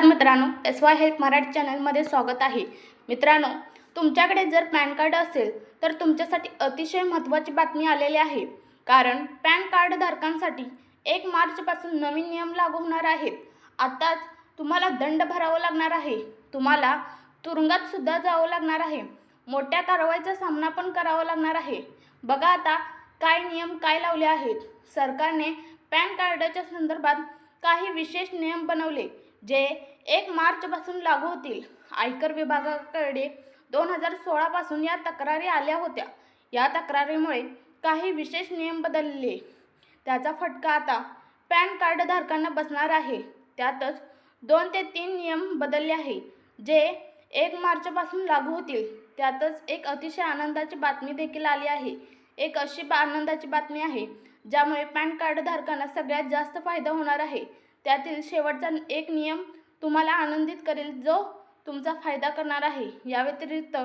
तर मित्रांनो S Y help Marathi चॅनलमध्ये स्वागत आहे. मित्रांनो तुमच्याकडे जर पॅन कार्ड असेल तर तुमच्यासाठी अतिशय महत्त्वाची बातमी आलेली आहे. कारण पॅन कार्ड धारकांसाठी एक मार्चपासून नवीन नियम लागू होणार आहेत. आत्ताच तुम्हाला दंड भरावा लागणार आहे. तुम्हाला तुरुंगात सुद्धा जावं लागणार आहे. मोठ्या कारवाईचा सामना पण करावा लागणार आहे. बघा आता काय नियम काय लावले आहेत. सरकारने पॅन कार्डाच्या संदर्भात काही विशेष नियम बनवले जे एक मार्चपासून लागू होतील. आयकर विभागाकडे दोन हजार सोळापासून या तक्रारी आल्या होत्या. या तक्रारीमुळे काही विशेष नियम बदलले. त्याचा फटका आता पॅन कार्ड धारकांना बसणार आहे. त्यातच दोन ते तीन नियम बदलले आहे जे एक मार्चपासून लागू होतील. त्यातच एक अतिशय आनंदाची बातमी देखील आली आहे. एक अशी बा आनंदाची बातमी आहे ज्यामुळे पॅन कार्ड धारकांना सगळ्यात जास्त फायदा होणार आहे. त्यातील शेवटचा एक नियम तुम्हाला आनंदित करेल जो तुमचा फायदा करणार आहे. या व्यतिरिक्त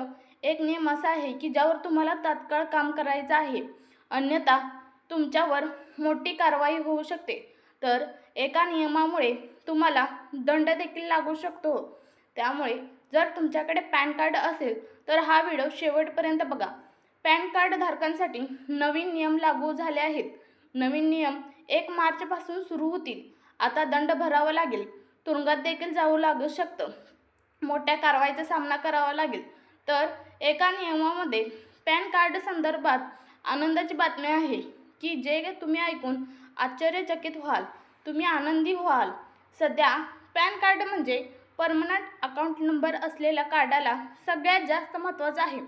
एक नियम असा आहे की ज्यावर तुम्हाला तात्काळ काम करायचं आहे. अन्यथा तुमच्यावर मोठी कारवाई होऊ शकते. तर एका नियमामुळे तुम्हाला दंड देखील लागू शकतो. त्यामुळे जर तुमच्याकडे पॅन कार्ड असेल तर हा व्हिडिओ शेवटपर्यंत बघा. पॅन कार्ड धारकांसाठी नवीन नियम लागू झाले आहेत. नवीन नियम एक मार्चपासून सुरू होतील. आता दंड भरावा लागेल. तुरुंगात देखील जाऊ लागू शकतं. मोठ्या कारवाईचा सामना करावा लागेल. तर एका नियमामध्ये पॅन कार्ड संदर्भात आनंदाची बातमी आहे की जे तुम्ही ऐकून आश्चर्यचकित व्हाल तुम्ही आनंदी व्हाल. सध्या पॅन कार्ड म्हणजे परमनंट अकाउंट नंबर असलेल्या कार्डाला सगळ्यात जास्त महत्त्वाचं आहे.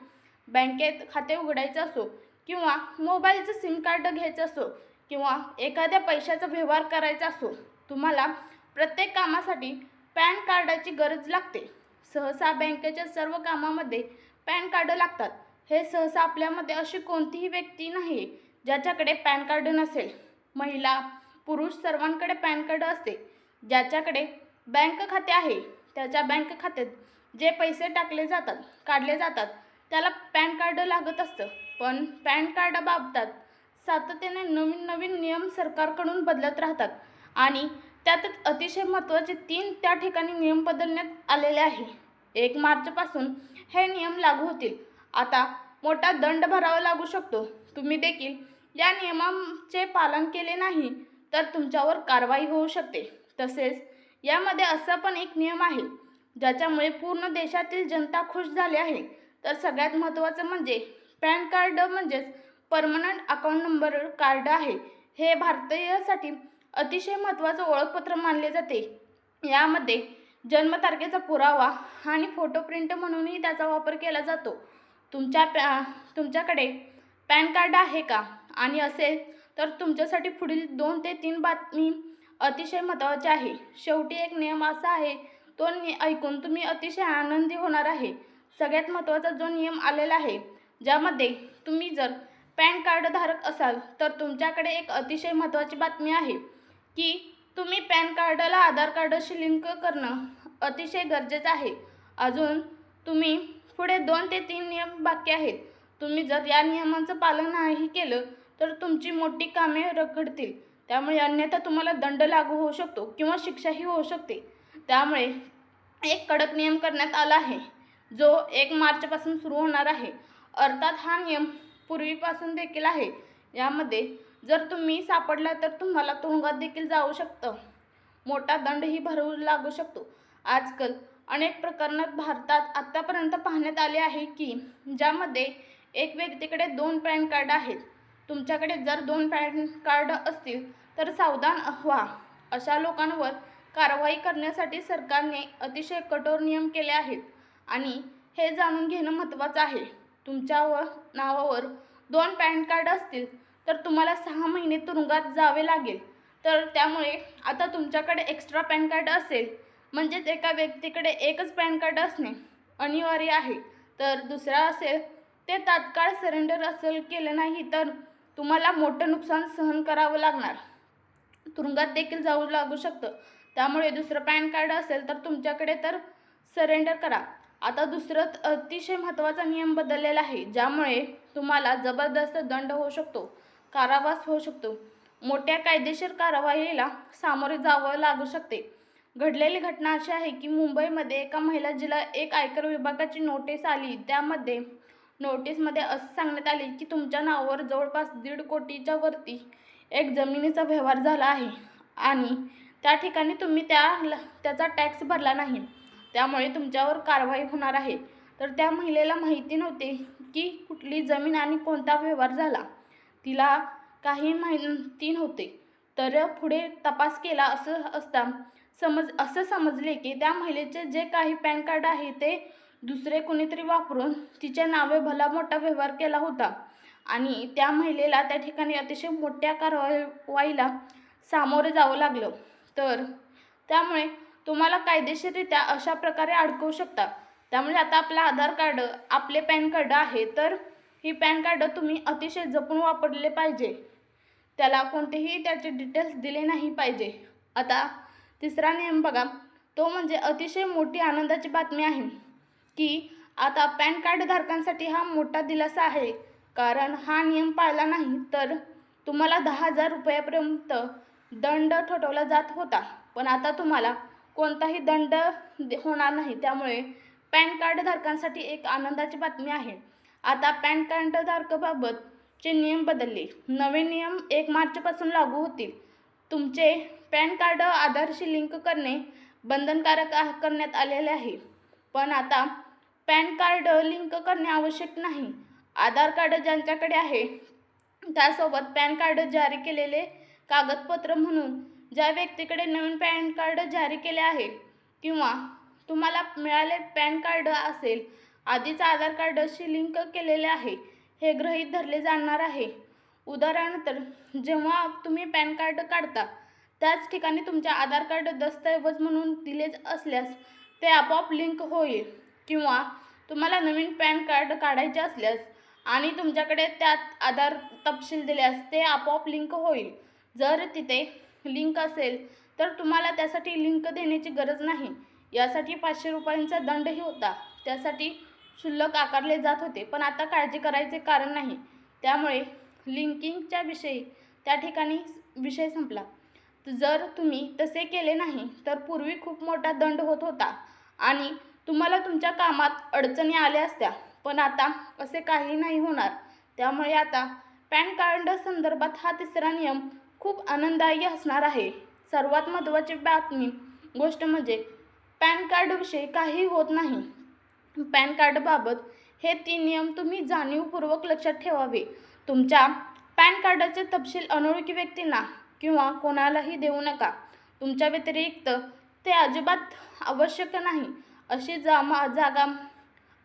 बँकेत खाते उघडायचं असो किंवा मोबाईलचं सिम कार्ड घ्यायचं असो किंवा एखाद्या पैशाचा व्यवहार करायचा असो तुम्हाला प्रत्येक कामासाठी पॅन कार्डाची गरज लागते. सहसा बँकेच्या सर्व कामामध्ये पॅन कार्ड लागतात. हे सहसा आपल्यामध्ये अशी कोणतीही व्यक्ती नाही ज्याच्याकडे पॅन कार्ड नसेल. महिला पुरुष सर्वांकडे पॅन कार्ड असते. ज्याच्याकडे बँक खाते आहे त्याच्या बँक खात्यात जे पैसे टाकले जातात काढले जातात त्याला पॅन कार्ड लागत असतं. पण पॅन कार्डाबाबतात सातत्याने नवीन नवीन नियम सरकारकडून बदलत राहतात. आणि त्यातच अतिशय महत्त्वाचे तीन त्या ठिकाणी नियम बदलण्यात आलेले आहे. एक मार्चपासून हे नियम लागू होतील. आता मोठा दंड भरावा लागू शकतो. तुम्ही देखील या नियमांचे पालन केले नाही तर तुमच्यावर कारवाई होऊ शकते. तसेच यामध्ये असा पण एक नियम आहे ज्याच्यामुळे पूर्ण देशातील जनता खुश झाली आहे. तर सगळ्यात महत्त्वाचं म्हणजे पॅन कार्ड म्हणजेच परमनंट अकाउंट नंबर कार्ड आहे. हे भारतीयासाठी अतिशय महत्त्वाचं ओळखपत्र मानले जाते. यामध्ये जन्मतारखेचा पुरावा आणि फोटो प्रिंट म्हणूनही त्याचा वापर केला जातो. तुमच्या पॅ तुमच्याकडे पॅन कार्ड आहे का? आणि असेल तर तुमच्यासाठी पुढील दोन ते तीन बातमी अतिशय महत्त्वाची आहे. शेवटी एक नियम असा आहे तो नि ऐकून तुम्ही अतिशय आनंदी होणार आहे. सगळ्यात महत्त्वाचा जो नियम आलेला आहे ज्यामध्ये तुम्ही जर पॅन कार्डधारक असाल तर तुमच्याकडे एक अतिशय महत्त्वाची बातमी आहे. की तुम्ही पॅन कार्डाला आधार कार्डाशी लिंक करणं अतिशय गरजेचं आहे. अजून तुम्ही पुढे दोन ते तीन नियम बाकी आहेत. तुम्ही जर या नियमांचं पालन नाही केलं तर तुमची मोठी कामे रखडतील. त्यामुळे अन्यथा तुम्हाला दंड लागू होऊ शकतो किंवा शिक्षाही होऊ शकते. त्यामुळे एक कडक नियम करण्यात आला आहे जो एक मार्चपासून सुरू होणार आहे. अर्थात हा नियम पूर्वीपासून देखील आहे. यामध्ये जर तुम्ही सापडला तर तुम्हाला तुरुंगात देखील जाऊ शकतं. मोठा दंडही भरू लागू शकतो. आजकाल अनेक प्रकरणात भारतात आत्तापर्यंत पाहण्यात आले आहे की ज्यामध्ये एक व्यक्तीकडे दोन पॅन कार्ड आहेत. तुमच्याकडे जर दोन पॅन कार्ड असतील तर सावधान व्हा. अशा लोकांवर कारवाई करण्यासाठी सरकारने अतिशय कठोर नियम केले आहेत आणि हे जाणून घेणं महत्त्वाचं आहे. तुमच्यावर नावावर दोन पॅन कार्ड असतील तर तुम्हाला सहा महिने तुरुंगात जावे लागेल. तर त्यामुळे आता तुमच्याकडे एक्स्ट्रा पॅन कार्ड असेल. म्हणजेच एका व्यक्तीकडे एकच पॅन कार्ड असणे अनिवार्य आहे. तर दुसरा असेल ते तात्काळ सरेंडर असेल केलं नाही तर तुम्हाला मोठं नुकसान सहन करावं लागणार. तुरुंगात देखील जाऊ लागू शकतं. त्यामुळे दुसरं पॅन कार्ड असेल तर तुमच्याकडे तर सरेंडर करा. आता दुसरं अतिशय महत्त्वाचा नियम बदललेला आहे ज्यामुळे तुम्हाला जबरदस्त दंड होऊ शकतो. कारावास होऊ शकतो. मोठ्या कायदेशीर कारवाईला सामोरे जावं लागू शकते. घडलेली घटना अशी आहे की मुंबईमध्ये एका महिला जिला एक आयकर विभागाची नोटीस आली. त्यामध्ये नोटीसमध्ये असं सांगण्यात आले की तुमच्या नावावर जवळपास दीड कोटीच्या वरती एक जमिनीचा व्यवहार झाला आहे आणि त्या ठिकाणी तुम्ही त्या त्याचा टॅक्स भरला नाही. त्यामुळे तुमच्यावर कारवाई होणार आहे. तर त्या महिलेला माहिती नव्हते की कुठली जमीन आणि कोणता व्यवहार झाला. तिला काही माहिती नव्हते. तर पुढे तपास केला असं असता समज असं समजले की त्या महिलेचे जे काही पॅन कार्ड आहे ते दुसरे कोणीतरी वापरून तिच्या नावे भला मोठा व्यवहार केला होता. आणि त्या महिलेला त्या ठिकाणी अतिशय मोठ्या कारवाईला सामोरे जावं लागलं. तर त्यामुळे तुम्हाला कायदेशीररित्या अशा प्रकारे अडकवू शकता. त्यामुळे आता आपलं आधार कार्ड आपले पॅन कार्ड आहे तर ही पॅन कार्ड तुम्ही अतिशय जपून वापरले पाहिजे. त्याला कोणतेही त्याचे डिटेल्स दिले नाही पाहिजे. आता तिसरा नियम बघा. तो म्हणजे अतिशय मोठी आनंदाची बातमी आहे की आता पॅन कार्ड धारकांसाठी हा मोठा दिलासा आहे. कारण हा नियम पाळला नाही तर तुम्हाला दहा हजार रुपयापर्यंत दंड ठोठवला जात होता. पण आता तुम्हाला कोणताही दंड दे- होणार नाही. त्यामुळे पॅन कार्ड धारकांसाठी एक आनंदाची बातमी आहे. आता पॅन कार्ड धारकाबाबतचे नियम बदलले. नवे नियम एक मार्चपासून लागू होतील. तुमचे पॅन कार्ड आधारशी लिंक करणे बंधनकारक करण्यात आलेले आहे. पण आता पॅन कार्ड लिंक करणे आवश्यक नाही. आधार कार्ड ज्यांच्याकडे आहे त्यासोबत पॅन कार्ड जारी केलेले कागदपत्र म्हणून ज्या व्यक्तीकडे नवीन पॅन कार्ड जारी केले आहे किंवा तुम्हाला मिळाले पॅन कार्ड असेल आधीच आधार कार्डशी लिंक केलेले आहे. हे गृहीत धरले जाणार आहे. उदाहरणार्थ जेव्हा तुम्ही पॅन कार्ड काढता त्याच ठिकाणी तुमच्या आधार कार्ड दस्तऐवज म्हणून दिले असल्यास ते आपोआप लिंक होईल किंवा तुम्हाला नवीन पॅन कार्ड काढायचे असल्यास आणि तुमच्याकडे त्यात आधार तपशील दिल्यास ते आपोआप लिंक होईल. जर तिथे लिंक असेल तर तुम्हाला त्यासाठी लिंक देण्याची गरज नाही. यासाठी पाचशे रुपयांचा दंडही होता. त्यासाठी शुल्क आकारले जात होते पण आता काळजी करायचे कारण नाही. त्यामुळे लिंकिंगच्या विषयी त्या ठिकाणी विषय संपला. जर तुम्ही तसे केले नाही तर पूर्वी खूप मोठा दंड होत होता आणि तुम्हाला तुमच्या कामात अडचणी आल्या असत्या. पण आता असे काही नाही होणार. त्यामुळे आता पॅन कार्ड संदर्भात हा तिसरा नियम खूप आनंददायी असणार आहे. सर्वात महत्त्वाची बातमी गोष्ट म्हणजे पॅन कार्डविषयी काही होत नाही. पॅन कार्डबाबत हे तीन नियम तुम्ही जाणीवपूर्वक लक्षात ठेवावे. तुमच्या पॅन कार्डाचे तपशील अनोळखी व्यक्तींना किंवा कोणालाही देऊ नका. तुमच्या व्यतिरिक्त ते अजिबात आवश्यक नाही. अशी जामा जागा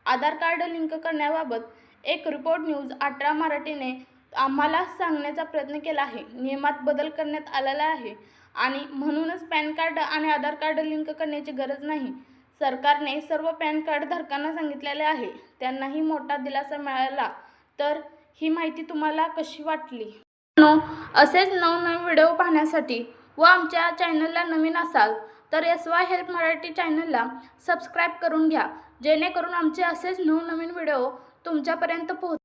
आधार कार्ड लिंक करण्याबाबत एक रिपोर्ट न्यूज अठरा मराठीने आम्हाला सांगण्याचा प्रयत्न केला आहे. नियमात बदल करण्यात आलेला आहे आणि म्हणूनच पॅन कार्ड आणि आधार कार्ड लिंक करण्याची गरज नाही. सरकारने सर्व पॅन कार्ड धारकांना सांगितलेले आहे. त्यांनाही मोठा दिलासा मिळाला. तर ही माहिती तुम्हाला कशी वाटली? असेच नवनवीन व्हिडिओ पाहण्यासाठी व आमच्या चॅनलला नवीन असाल तर एस वाय हेल्प मराठी चॅनलला सबस्क्राईब करून घ्या. जेणेकरून आमचे असेच नवनवीन व्हिडिओ तुमच्यापर्यंत पोहोच